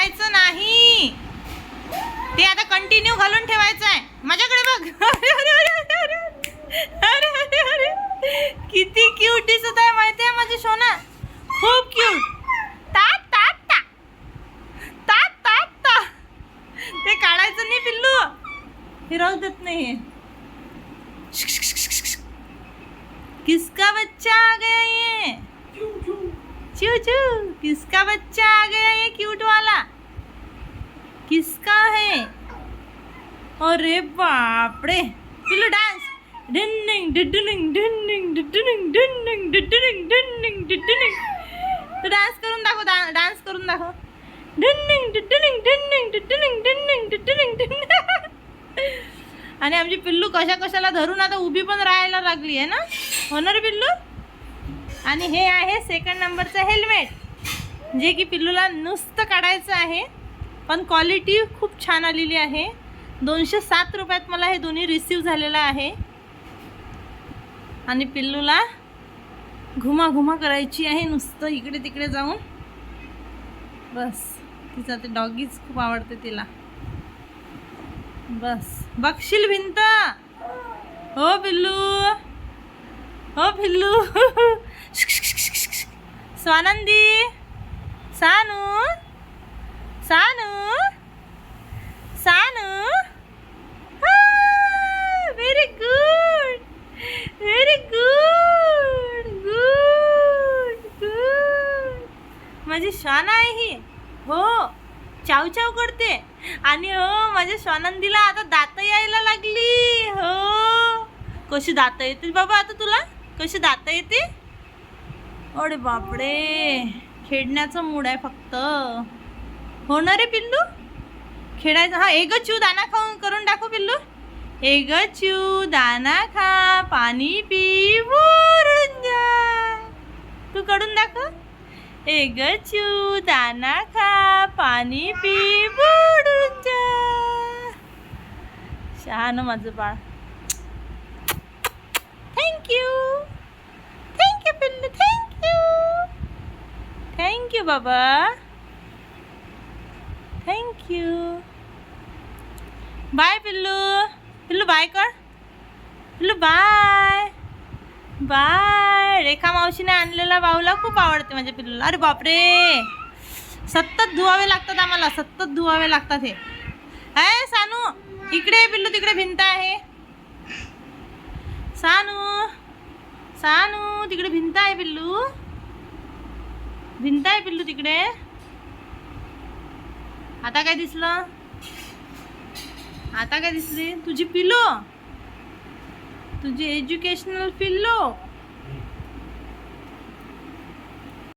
काढायचं नाही. ते आता कंटिन्यू घालून ठेवायचं आहे माझ्याकडे बघ. अरे अरे अरे अरे अरे अरे किती क्यूट दिसत आहे माहिती आहे माझी सोना? खूप क्यूट तात ते काढायचं नाही पिल्लू. फिरवू देत नाही किसका बच्चा आ गया ये? चू चू किसका बच्चा आ गया ये क्यूट वाला? किसका है? अरे बापरे। पिल्लू डान्स डिन्निंग डिडनिंग डिन्निंग डिडनिंग डिन्निंग डिडनिंग डिन्निंग डिडनिंग तू डान्स करून दाखव डा- डान्स करून दाखव। डिन्निंग डिडनिंग डिन्निंग डिडनिंग डिन्निंग डिडनिंग डिन्निंग आणि आमची पिल्लू कशा कशाला धरून आता उभी पण राहायला लागली आहे ना? होणार पिल्लू? आणि हे आहे सेकंड नंबरचं हेल्मेट जे की पिल्लूला नुसतं काढायचं आहे. पण क्वालिटी खूप छान आलेली आहे. दोनशे सात रुपयात मला हे दोन्ही रिसीव झालेलं आहे. आणि पिल्लूला घुमा घुमा करायची आहे नुसतं इकडे तिकडे जाऊन. बस. तिचा ते डॉगीज खूप आवडते तिला. बस. बघशील भिंत? हो पिल्लू. हो पिल्लू. स्वानंदी. सानू. सानू. माझी श्वान आहे ही. हो चाव चाव करते. आणि हो माझ्या श्वानंदीला आता दात यायला लागली. हो. कशी दात येते बाबा आता तुला? कशी दात येते अरे बापडे खेळण्याचं मूड आहे फक्त. होणार आहे पिल्लू? खेळायचं हा एक चू दाना खाऊन करून टाकू पिल्लू. एक चू दाना खा पाणी पी जा. तू कडून दाखव. एक चू दाना खा पाणी पी बुडून जा। शहाणं माझं बाळ. थँक्यू थँक्यू पिल्लू. थँक्यू थँक्यू बाबा. थँक्यू बाय पिल्लू. पिल्लू बाय कर. पिल्लू बाय बाय रेखा मावशीने आणलेला बाऊला खूप आवडते माझ्या पिल्लूला. अरे बापरे! सतत धुवावे लागतात आम्हाला सतत धुवावे लागतात हे. अय सानू इकडे पिल्लू तिकडे भिंत आहे. सानू सानू तिकडे भिंत आहे पिल्लू. भिंत आहे पिल्लू तिकडे. आता काय दिसलं? आता काय दिसली? तुझी पिलो तुझी एज्युकेशनल पिल्लो.